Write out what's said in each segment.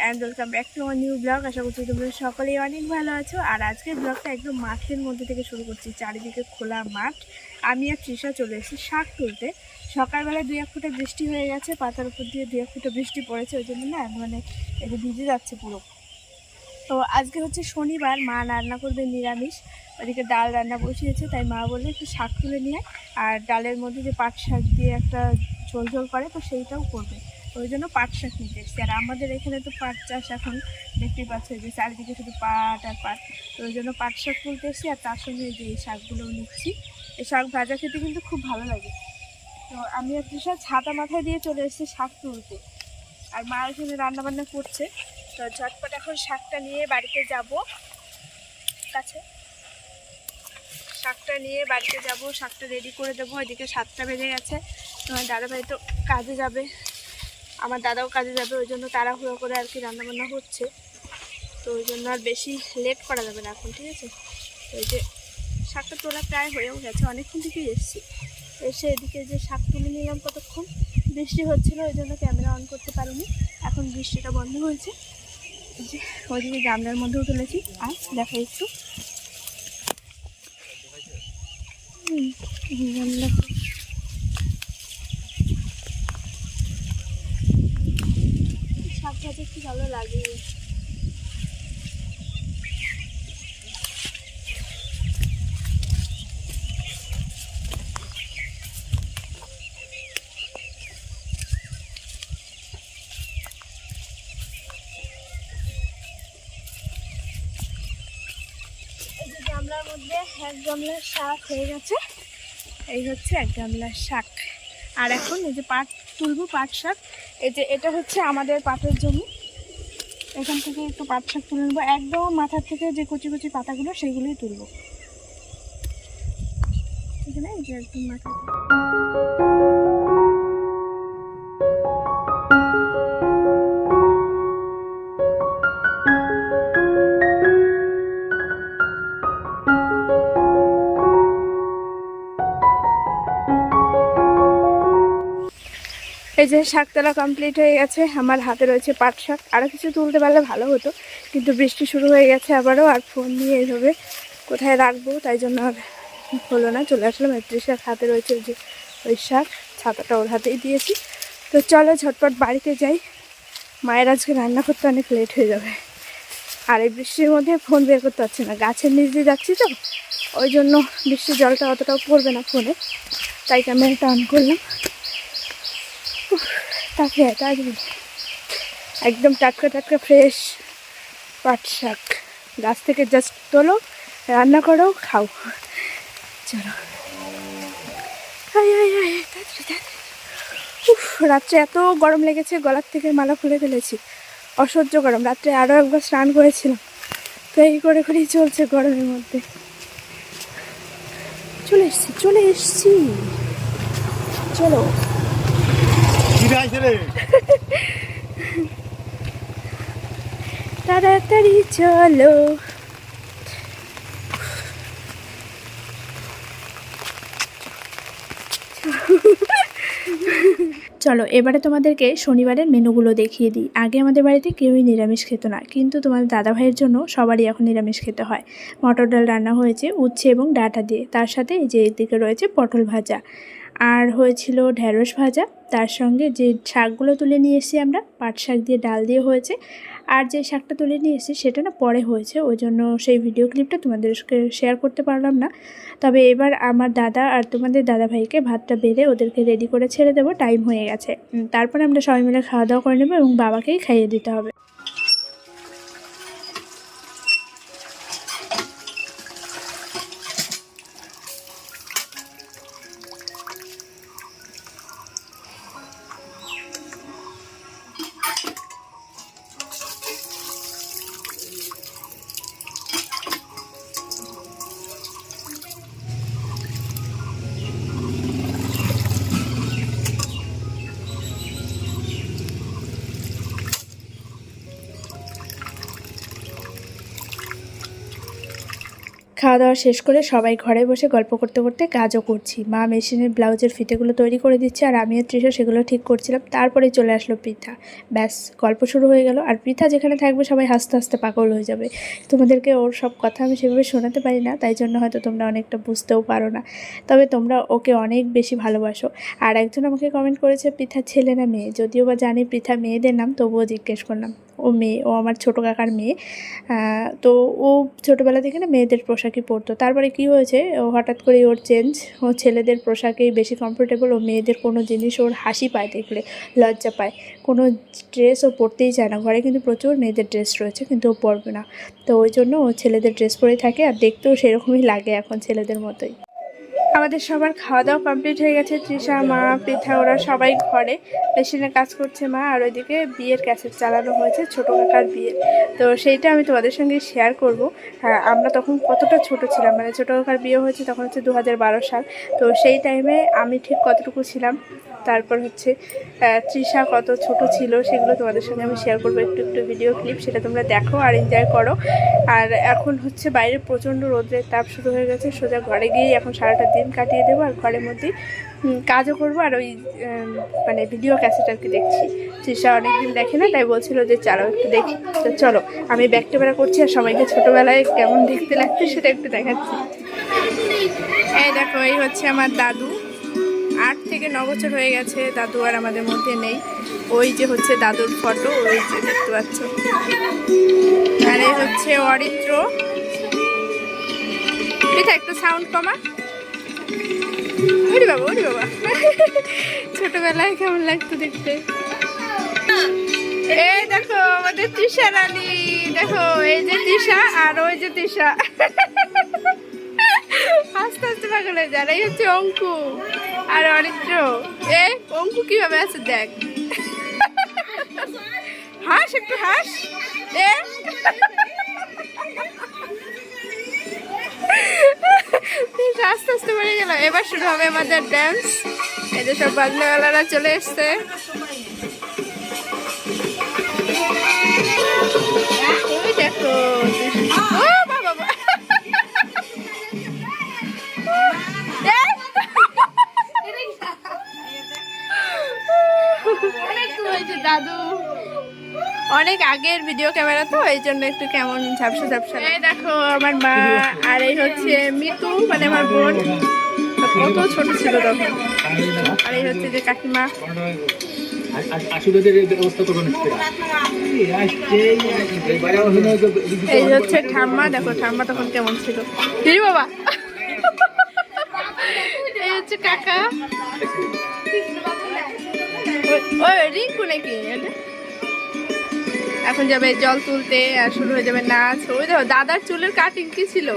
And welcome back to আমার new blog আশা করছি তোমরা সকলেই অনেক ভালো আছো। আর আজকের ব্লগটা একদম মাঠের মধ্যে থেকে শুরু করছি, চারিদিকে খোলা মাঠ। আমি আর তৃষা চলে এসেছি শাক তুলতে। সকালবেলা দুই এক ফুটা বৃষ্টি হয়ে গেছে, পাতার উপর দিয়ে দুই এক ফুটা বৃষ্টি পড়েছে, ওই জন্য না মানে এটা ভিজে যাচ্ছে পুরো। তো আজকে হচ্ছে শনিবার, মা রান্না করবে নিরামিষ। ওদিকে ডাল রান্না বসিয়েছে, তাই মা বললে একটু শাক তুলে নিয়ে। আর ডালের মধ্যে যে পাট শাক দিয়ে একটা ঝোল ঝোল করে, তো সেইটাও করবে। ওই জন্য পাট শাক নিতে এসেছি আর আমাদের এখানে তো পাট চাষ এখন দেখতেই পাচ্ছে যে চারিদিকে শুধু পাট আর পাট। তো ওই জন্য পাট শাক তুলতে এসেছি আর তার সঙ্গে যে এই শাকগুলোও নিচ্ছি। এই শাক ভাজা খেতে কিন্তু খুব ভালো লাগে। তো আমি আর তৃষা ছাতা মাথায় দিয়ে চলে এসেছি শাক তুলতে। আর মা এখানে রান্না বান্না করছে। তো ঝটপট এখন শাকটা নিয়ে বাড়িতে যাব। কাছে। শাকটা নিয়ে বাড়িতে যাব, শাকটা রেডি করে দেবো। ওইদিকে সাতটা বেজে গেছে। তোমার দাদাভাই তো কাজে যাবে। আমার দাদাও কাজে যাবে ওই জন্য তাড়াহুড়ো করে আর কি রান্নাবান্না হচ্ছে। তো ওই জন্য আর বেশি লেট করা যাবে না এখন ঠিক আছে? ওই যে শাকটা তোলা প্রায় হয়েও গেছে অনেকক্ষণ থেকেই এসেছি। এসে এদিকে যে শাক তুলে নিলাম কতক্ষণ বৃষ্টি হচ্ছিল ওই জন্য ক্যামেরা অন করতে পারিনি। এখন বৃষ্টিটা বন্ধ হয়েছে। যে ওইদিকে গামলার মধ্যেও তুলেছি। আর দেখো একটু। হুম, গামলা শাক ভাজা কি ভালো লাগে। গামলার মধ্যে এক গামলার শাক হয়ে গেছে। এই হচ্ছে এক গামলার শাক। আর এখন এই যে পাট, তুলবো পাট শাক। এই যে এটা হচ্ছে আমাদের পাটের জমি। এখান থেকে একটু পাট শাক তুলে নেব। একদম মাথার থেকে যে কচি কচি পাতাগুলো, সেইগুলোই তুলবো। এখানে একদম মাথা যে শাক তোলা কমপ্লিট হয়ে গেছে, আমার হাতে রয়েছে পাট শাক। আরও কিছু তুলতে পারলে ভালো হতো, কিন্তু বৃষ্টি শুরু হয়ে গেছে আবারও, আর ফোন নিয়ে এইভাবে কোথায় রাখব, তাই জন্য আর হলো না। চলে আসলাম একত্রিশ শাক, হাতে রয়েছে যে ওই শাক, ছাতাটা ওর হাতেই দিয়েছি। তো চলো ঝটপট বাড়িতে যাই। মায়ের আজকে রান্না করতে অনেক লেট হয়ে যাবে। আর এই বৃষ্টির মধ্যে ফোন বের করতে পারছি না। গাছের নিচ দিয়ে যাচ্ছি তো, ওই জন্য বৃষ্টির জলটা অতটাও পড়বে না ফোনে তাই ক্যামেরাটা অন করলাম। তাকে তাড়াতাড়ি একদম টাটকা টাটকা ফ্রেশ পাট শাক। গাছ থেকে জাস্ট তোলো, রান্না করো, খাও। চলো। উফ, রাত্রে এত গরম লেগেছে, গলার থেকে মালা খুলে ফেলেছি। অসহ্য গরম। রাত্রে আরও একবার স্নান করেছিলাম। তো এই করে করেই চলছে গরমের মধ্যে। চলে এসছি চলে এসছি। চলো। তাড়াতাড়ি চলো। চলো, এবারে তোমাদেরকে শনিবারের মেনুগুলো দেখিয়ে দিই। আগে আমাদের বাড়িতে কেউই নিরামিষ খেত না, কিন্তু তোমাদের দাদাভাইয়ের জন্য সবারই এখন নিরামিষ খেতে হয়। মটর ডাল রান্না হয়েছে উচ্ছে এবং ডাটা দিয়ে। তার সাথে এই যে এদিকে রয়েছে পটল ভাজা। আর হয়েছিল ঢ্যাঁড়স ভাজা, তার সঙ্গে যে শাকগুলো তুলে নিয়ে এসেছি আমরা, পাট শাক দিয়ে, ডাল দিয়ে হয়েছে। আর যে শাকটা তুলে নিয়ে এসেছি, সেটা না পরে হয়েছে, ওই জন্য সেই ভিডিও ক্লিপটা তোমাদেরকে শেয়ার করতে পারলাম না। তবে এবার আমার দাদা আর তোমাদের দাদা ভাইকে ভাতটা বেড়ে ওদেরকে রেডি করে ছেড়ে দেবো টাইম হয়ে গেছে। তারপরে আমরা সবাই মিলে খাওয়া দাওয়া করে নেব এবং বাবাকেই খাইয়ে দিতে হবে। দাওয়া শেষ করে সবাই ঘরে বসে গল্প করতে করতে কাজও করছি। মা মেশিনের ব্লাউজের ফিতেগুলো তৈরি করে দিচ্ছে আর আমি আর তৃষা সেগুলো ঠিক করছিলাম। তারপরে চলে আসলো পৃথা। ব্যাস, গল্প শুরু হয়ে গেল আর পৃথা যেখানে থাকবে সবাই হাসতে হাসতে পাগল হয়ে যাবে। তোমাদেরকে ওর সব কথা আমি সেভাবে শোনাতে পারি না, তাই জন্য হয়তো তোমরা অনেকটা বুঝতেও পারো না। তবে তোমরা ওকে অনেক বেশি ভালোবাসো। আর একজন আমাকে কমেন্ট করেছে, পৃথা ছেলে না মেয়ে? যদিও বা জানি পৃথা মেয়েদের নাম, তবুও জিজ্ঞেস করলাম। ও মেয়ে, ও আমার ছোটো কাকার মেয়ে। তো ও ছোটোবেলা থেকে না মেয়েদের পোশাকই পরতো। তারপরে কি হয়েছে, ও হঠাৎ করে ওর চেঞ্জ ও ছেলেদের পোশাকেই বেশি কমফোর্টেবল ও মেয়েদের কোনো জিনিস ওর হাসি পায়, দেখলে লজ্জা পায়। কোনো ড্রেস ও পরতেই চায় না। ঘরে কিন্তু প্রচুর মেয়েদের ড্রেস রয়েছে, কিন্তু ও পরবে না। তো ওই জন্য ও ছেলেদের ড্রেস পরে থাকে, আর দেখতেও সেরকমই লাগে এখন ছেলেদের মতোই। আমাদের সবার খাওয়া দাওয়া কমপ্লিট হয়ে গেছে। তৃষা, মা, পৃথা, ওরা সবাই ঘরে। মেশিনে কাজ করছে মা, আর ওইদিকে বিয়ের ক্যাসেট চালানো হয়েছে, ছোটো কাকার বিয়ে। তো সেইটা আমি তোমাদের সঙ্গে শেয়ার করব। আমরা তখন কতটা ছোট ছিলাম মানে ছোটো কাকার বিয়ে হয়েছে তখন হচ্ছে দু হাজার বারো সাল। তো সেই টাইমে আমি ঠিক কতটুকু ছিলাম? তারপর হচ্ছে তৃষা কত ছোট ছিল সেগুলো তোমাদের সঙ্গে আমি শেয়ার করব। একটু একটু ভিডিও ক্লিপ সেটা তোমরা দেখো আর এনজয় করো। আর এখন হচ্ছে বাইরে প্রচণ্ড রোদ্রের তাপ শুরু হয়ে গেছে, সোজা ঘরে গিয়েই এখন সারাটা দিন কাটিয়ে দেবো আর ঘরের মধ্যেই কাজও করব আর ওই মানে ভিডিও ক্যাসেট আর কি দেখছি। তৃষা অনেকদিন দেখে না, তাই বলছিল যে চালো একটু দেখি। তো চলো, আমি ব্যাক ক্যামেরা করছি আর সবাইকে ছোটোবেলায় কেমন দেখতে লাগছে সেটা একটু দেখাচ্ছি। এই দেখো, এই হচ্ছে আমার দাদু। আট থেকে ন বছর হয়ে গেছে, দাদু আর আমাদের মধ্যে নেই। ওই যে হচ্ছে দাদুর ফটো ওই যে দেখতে পাচ্ছ। আর এই হচ্ছে অরিত্র। এটা একটু সাউন্ড কমা। ওরে বাবা ওরে বাবা। ছোটবেলায় কেমন লাগতো দেখতে? এই দেখো, আমাদের তৃষা রানী। দেখো, এই যে তৃষা আর ওই যে তৃষা। আস্তে আস্তে পাগল এই হচ্ছে অঙ্কু। আর অরিত্র, এ, অঙ্কু কীভাবে আছে দেখ। হাস একটু, হাস। এ। আস্তে আস্তে বেড়ে গেল। এবার শুরু হবে আমাদের ড্যান্স যে সব বাজনাওয়ালারা চলে এসছে। দেখো অনেক আগের ভিডিও ক্যামেরা তো এই জন্য একটু কেমন ঝাপসা ঝাপসা এই দেখো আমার মা আর এই হচ্ছে মিতু মানে আমার বোন। কত ছোট ছিল তখন। আর এই হচ্ছে যে কাকিমা। এই হচ্ছে ঠাম্মা দেখো ঠাম্মা তখন কেমন ছিল। দিদি বাবা? এই হচ্ছে কাকা। ওই- ওই রিঙ্কু নাকি? এটা? এখন যাবে জল তুলতে, আর শুরু হয়ে যাবে নাচ। ওই দেখো, দাদার চুলের কাটিং কি ছিল?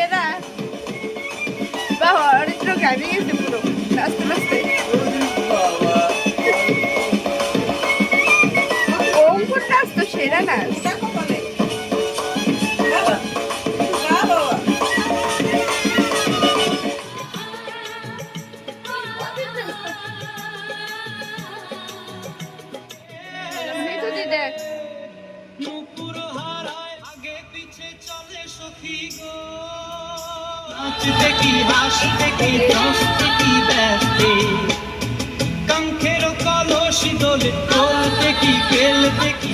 দাস সেরা বাবা অরিত্র গাড়ি গেছে পুরো নাচতে নাচতে অঙ্কুর নাচতে কি হাসতে কি নাচতে কি ব্যস্তে? কাঙ্ক্ষের কলসি দোলে চলতে কি খেলতে কি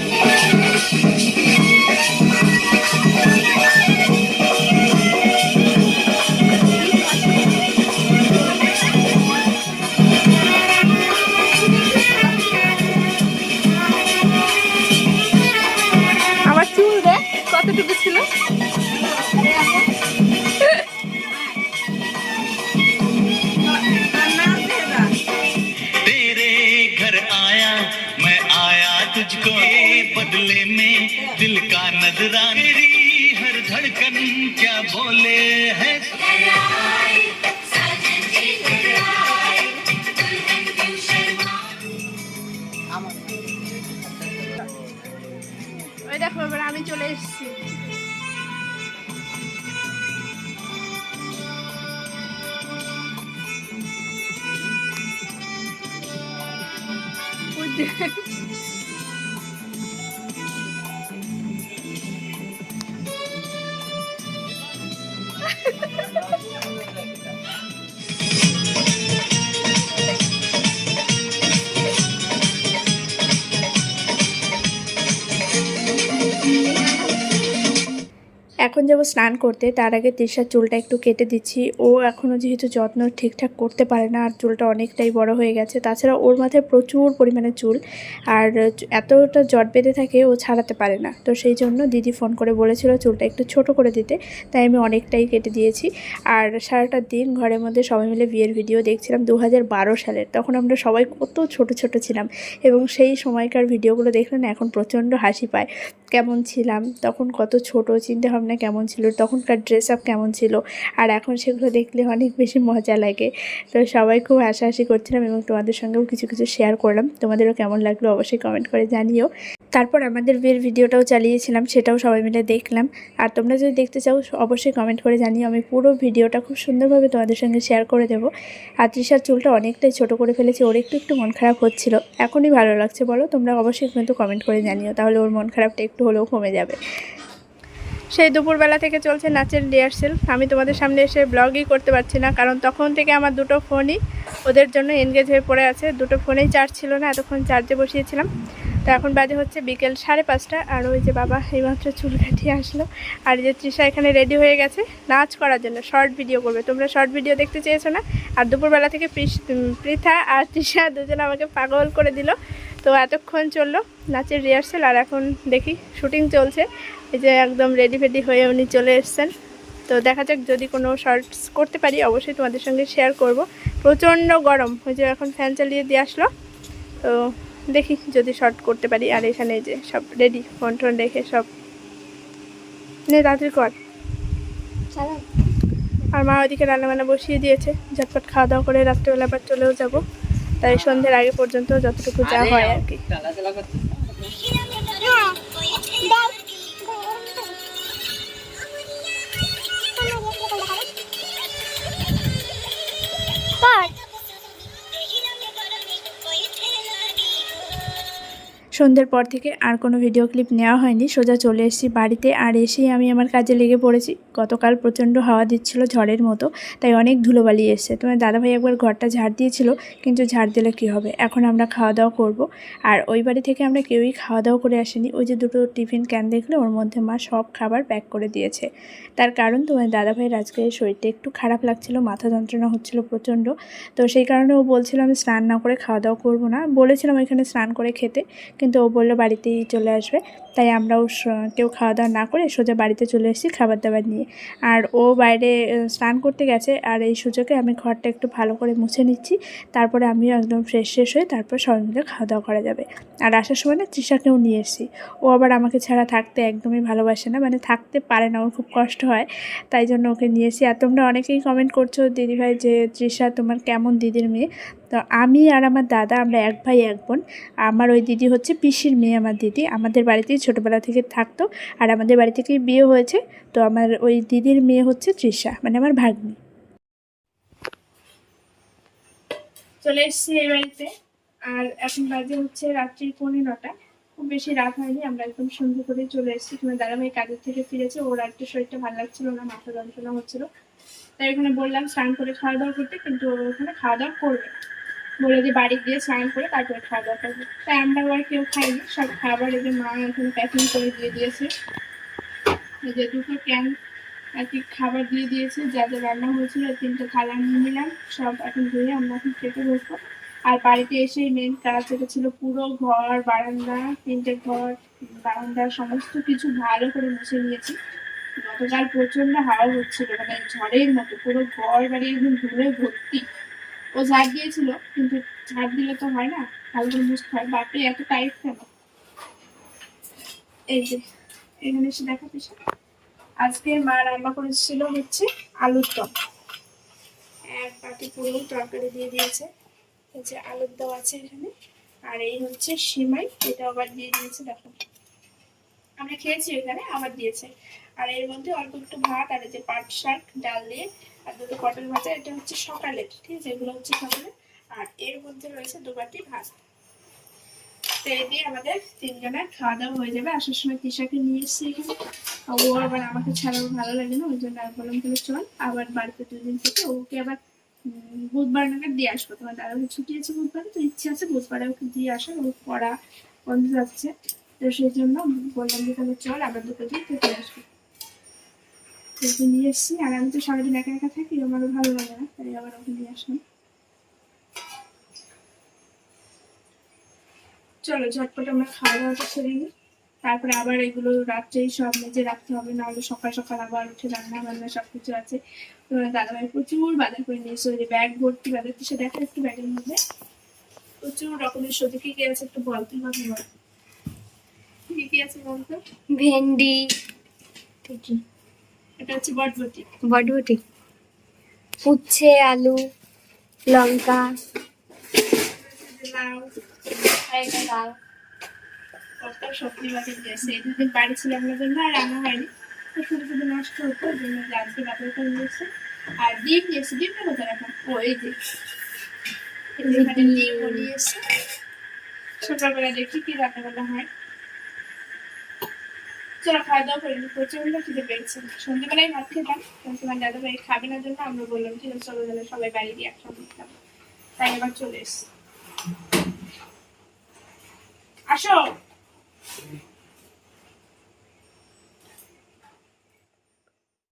तुझको बदले में दिल का नजराना। এখন যাব স্নান করতে, তার আগে তৃষার চুলটা একটু কেটে দিচ্ছি। ও এখনও যেহেতু যত্ন ঠিকঠাক করতে পারে না, আর চুলটা অনেকটাই বড় হয়ে গেছে, তাছাড়া ওর মাথায় প্রচুর পরিমাণে চুল, আর এতটা জট বেঁধে থাকে ও ছাড়াতে পারে না। তো সেই জন্য দিদি ফোন করে বলেছিল চুলটা একটু ছোট করে দিতে, তাই আমি অনেকটাই কেটে দিয়েছি। আর সারাটা দিন ঘরের মধ্যে সবাই মিলে বিয়ের ভিডিও দেখছিলাম দু হাজার বারো সালের, তখন আমরা সবাই কত ছোট ছোট ছিলাম, এবং সেই সময়কার ভিডিওগুলো দেখলেন এখন প্রচণ্ড হাসি পায়। কেমন ছিলাম, তখন কত ছোট চিন্তা কেমন ছিল, তখনকার ড্রেস আপ কেমন ছিল, আর এখন সেগুলো দেখলে অনেক বেশি মজা লাগে। তো সবাই খুব হাসাহাসি করছিলাম এবং তোমাদের সঙ্গেও কিছু কিছু শেয়ার করলাম। তোমাদেরও কেমন লাগল অবশ্যই কমেন্ট করে জানিও। তারপর আমাদের বিয়ের ভিডিওটাও চালিয়েছিলাম, সেটাও সবাই মিলে দেখলাম। আর তোমরা যদি দেখতে চাও, অবশ্যই কমেন্ট করে জানিও। আমি পুরো ভিডিওটা খুব সুন্দরভাবে তোমাদের সঙ্গে শেয়ার করে দেবো। আর তৃষার চুলটা অনেকটাই ছোট করে ফেলেছি, ওর একটু একটু মন খারাপ হচ্ছিল। এখনই ভালো লাগছে বলো, তোমরা অবশ্যই কিন্তু কমেন্ট করে জানিও। তাহলে ওর মন খারাপটা একটু হলেও কমে যাবে। সেই দুপুরবেলা থেকে চলছে নাচের রিহার্সেল আমি তোমাদের সামনে এসে ব্লগই করতে পারছি না, কারণ তখন থেকে আমার দুটো ফোনই ওদের জন্য এনগেজ হয়ে পড়ে আছে। দুটো ফোনেই চার্জ ছিল না, এতক্ষণ চার্জে বসিয়েছিলাম। তো এখন বাজে হচ্ছে বিকেল সাড়ে পাঁচটা, আর ওই যে বাবা এইমাত্র চুল কাটিয়ে আসলো। আর যে তৃষা এখানে রেডি হয়ে গেছে নাচ করার জন্য শর্ট ভিডিও করবে। তোমরা শর্ট ভিডিও দেখতে চেয়েছো না? আর দুপুরবেলা থেকে পৃথা আর তৃষা দুজন আমাকে পাগল করে দিল। তো এতক্ষণ চলল নাচের রিহার্সেল আর এখন দেখি শুটিং চলছে। এই যে একদম রেডি ফেডি হয়ে উনি চলে এসছেন। তো দেখা যাক যদি কোনো শর্টস করতে পারি অবশ্যই তোমাদের সঙ্গে শেয়ার করব। প্রচণ্ড গরম ওই যে এখন ফ্যান চালিয়ে দিয়ে আসলো। তো দেখি যদি শর্ট করতে পারি আর এখানে এই যে সব রেডি ফোন টোন রেখে সব। নে তাড়াতাড়ি কর। আর মা ওইদিকে রান্নাবান্না বসিয়ে দিয়েছে। ঝটপট খাওয়া দাওয়া করে রাত্রেবেলা আবার চলেও যাব। তাই সন্ধ্যের আগে পর্যন্ত যতটুকু যা হয় আর কি। সন্ধ্যের পর থেকে আর কোনো ভিডিও ক্লিপ নেওয়া হয়নি। সোজা চলে এসেছি বাড়িতে আর এসেই আমি আমার কাজে লেগে পড়েছি। গতকাল প্রচণ্ড হাওয়া দিচ্ছিল ঝড়ের মতো, তাই অনেক ধুলোবালি এসছে। তোমার দাদাভাই একবার ঘরটা ঝাড় দিয়েছিল, কিন্তু ঝাড় দিলে কী হবে? এখন আমরা খাওয়া দাওয়া করব। আর ওই বাড়ি থেকে আমরা কেউই খাওয়া দাওয়া করে আসিনি। ওই যে দুটো টিফিন ক্যান দেখলে ওর মধ্যে মা সব খাবার প্যাক করে দিয়েছে। তার কারণ তোমার দাদাভাইয়ের আজকে শরীরটা একটু খারাপ লাগছিল, মাথা যন্ত্রণা হচ্ছিল প্রচণ্ড। তো সেই কারণে ও বলছিল আমি স্নান না করে খাওয়া দাওয়া করব না। বলেছিলাম এখানে স্নান করে খেতে কিন্তু ও বলল, বাড়িতেই চলে আসবে। তাই আমরাও কেউ খাওয়া দাওয়া না করে সোজা বাড়িতে চলে এসেছি খাবার দাবার নিয়ে। আর ও বাইরে স্নান করতে গেছে। আর এই সুযোগে আমি ঘরটা একটু ভালো করে মুছে নিচ্ছি। তারপরে আমিও একদম ফ্রেশ শেষ হয়ে তারপর সবাই মিলে খাওয়া দাওয়া করা যাবে। আর আসার সময় না তৃষাকেও নিয়ে এসেছি। ও আবার আমাকে ছাড়া থাকতে একদমই ভালোবাসে না মানে থাকতে পারে না, ওর খুব কষ্ট হয়। তাই জন্য ওকে নিয়ে এসেছি। আর তোমরা অনেকেই কমেন্ট করছ দিদিভাই যে তৃষা তোমার কেমন দিদির মেয়ে? তো আমি আর আমার দাদা, আমরা এক ভাই, এক বোন। আমার ওই দিদি হচ্ছে পিসির মেয়ে, আমার দিদি। আমাদের বাড়িতেই ছোটোবেলা থেকে থাকতো আর আমাদের বাড়ি থেকেই বিয়ে হয়েছে। তো আমার ওই দিদির মেয়ে হচ্ছে তৃষা মানে আমার ভাগ্নি। চলে এসেছি এই বাড়িতে। আর এখন বাজে হচ্ছে রাত্রি পৌনে নটা। খুব বেশি রাত হয়নি, আমরা একদম সন্ধ্যে করে চলে এসেছি। তোমার দাদা ভাই কাজের থেকে ফিরেছে, ওর একটু শরীরটা ভালো লাগছিল না, মাথা যন্ত্রণা হচ্ছিল। তাই ওখানে বললাম স্নান করে খাওয়া দাওয়া করতে, কিন্তু ওখানে খাওয়া দাওয়া করবে। বলে যে বাড়ি গিয়ে স্নান করে তারপরে খাওয়া দাওয়া করবে। তাই আমরা আবার কেউ খাইনি, সব খাবার এই যে মা এখন প্যাকিং করে দিয়ে দিয়েছে। এই যে দুটো ক্যান আর কি খাবার দিয়ে দিয়েছে, যা যা রান্না হয়েছিল তিনটে থালা নিয়ে নিলাম, সব এখন ধুয়ে আমরা এখন খেতে বসবো। আর বাড়িতে এসেই মেন কাজ যেটা ছিল পুরো ঘর, বারান্দা, তিনটে ঘর, বারান্দা, সমস্ত কিছু ভালো করে মুছে নিয়েছি। গতকাল প্রচণ্ড হাওয়া হচ্ছিল মানে ঝড়ের মতো, পুরো ঘর বাড়ি একদম ধুলে ভর্তি। ও ঝাড় দিয়েছিল, কিন্তু ঝাড় দিলে তো হয় না ভালো করে মুছতে হয়, বাপরে, এত টাইট কেন? এই যে, এখানে এসে দেখা পেশা আজকে মা রান্না করেছিল হচ্ছে আলুর দম। এক বাটি পুরো তরকারি দিয়ে দিয়েছে। এই যে আলুর দম আছে এখানে। আর এই হচ্ছে সিমাই, এটা আবার দিয়ে দিয়েছে, দেখো। আমরা খেয়েছি এখানে, আবার দিয়েছে। আর এর মধ্যে অল্প একটু ভাত আর এই যে পাট শাক, ডাল দিয়ে আর দুটো পটল ভাজা, এটা হচ্ছে সকালের ঠিক আছে? এগুলো হচ্ছে সকালে। আর এর মধ্যে রয়েছে দু বাটি ভাত। তো আমাদের তিনজনের খাওয়া দাওয়া হয়ে যাবে। আসার সময় নিয়ে এসেছি ও আবার আমাকে ছাড়াও ভালো লাগে না, ওই জন্য বললাম চল, আবার দুদিন থেকে ওকে আবার বুধবার নাগাদ দিয়ে আসব। তোমার ছুটি আছে বুধবারে, তো ইচ্ছে আছে বুধবারে ওকে দিয়ে পড়া বন্ধ যাচ্ছে তো সেই জন্য বললাম যে, তাহলে চল, আবার দুটো দিন থেকে আসব। ওকে নিয়ে এসেছি। আর আমি তো সারাদিন একা একা থাকি আমারও ভালো লাগে না তাই আবার ওকে নিয়ে আসলাম। চলো ঝটপট আমরা খাওয়া দাওয়াটা সেরে নিই। তারপরে আবার এগুলো রাত্রেই সব মেজে রাখতে হবে নাহলে সকাল সকাল আবার উঠে রান্না বান্না সব কিছু আছে। তোমার দাদাভাই প্রচুর বাজার করে নিয়েছে ওই যে ব্যাগ ভর্তি বাজার সে দেখা একটু ব্যাগের মধ্যে। প্রচুর রকমের সবজি কি কি আছে একটু বলতে হবে কি কি আছে বলতো ভেন্ডি। এটা হচ্ছে বটবটি বটবটি উচ্ছে আলু লঙ্কা লাউ সবজি বাজার বাড়ি ছিলাম না আর রান্না হয়নি। তো শুধু শুধু নষ্ট হতো ওই জন্য আজকে বাজার করে নিয়েছে। আর ডিম নিয়েছে ডিমটা কোথায় রাখা ও এই যে। এই যে এখানে ডিমও নিয়েছে সকালবেলা দেখি কি রান্না বান্না হয়। খাওয়া দাওয়া করে প্রচণ্ড খিদে পেয়েছে। সন্ধ্যেবেলায় ভাত খেতাম তোমার দাদা ভাই খাবে না জন্য আমরা বললাম, ঠিক আছে, চলো সবাই বাড়ি দিয়ে একসঙ্গে খাব তাই আবার চলে এসছি। আসো!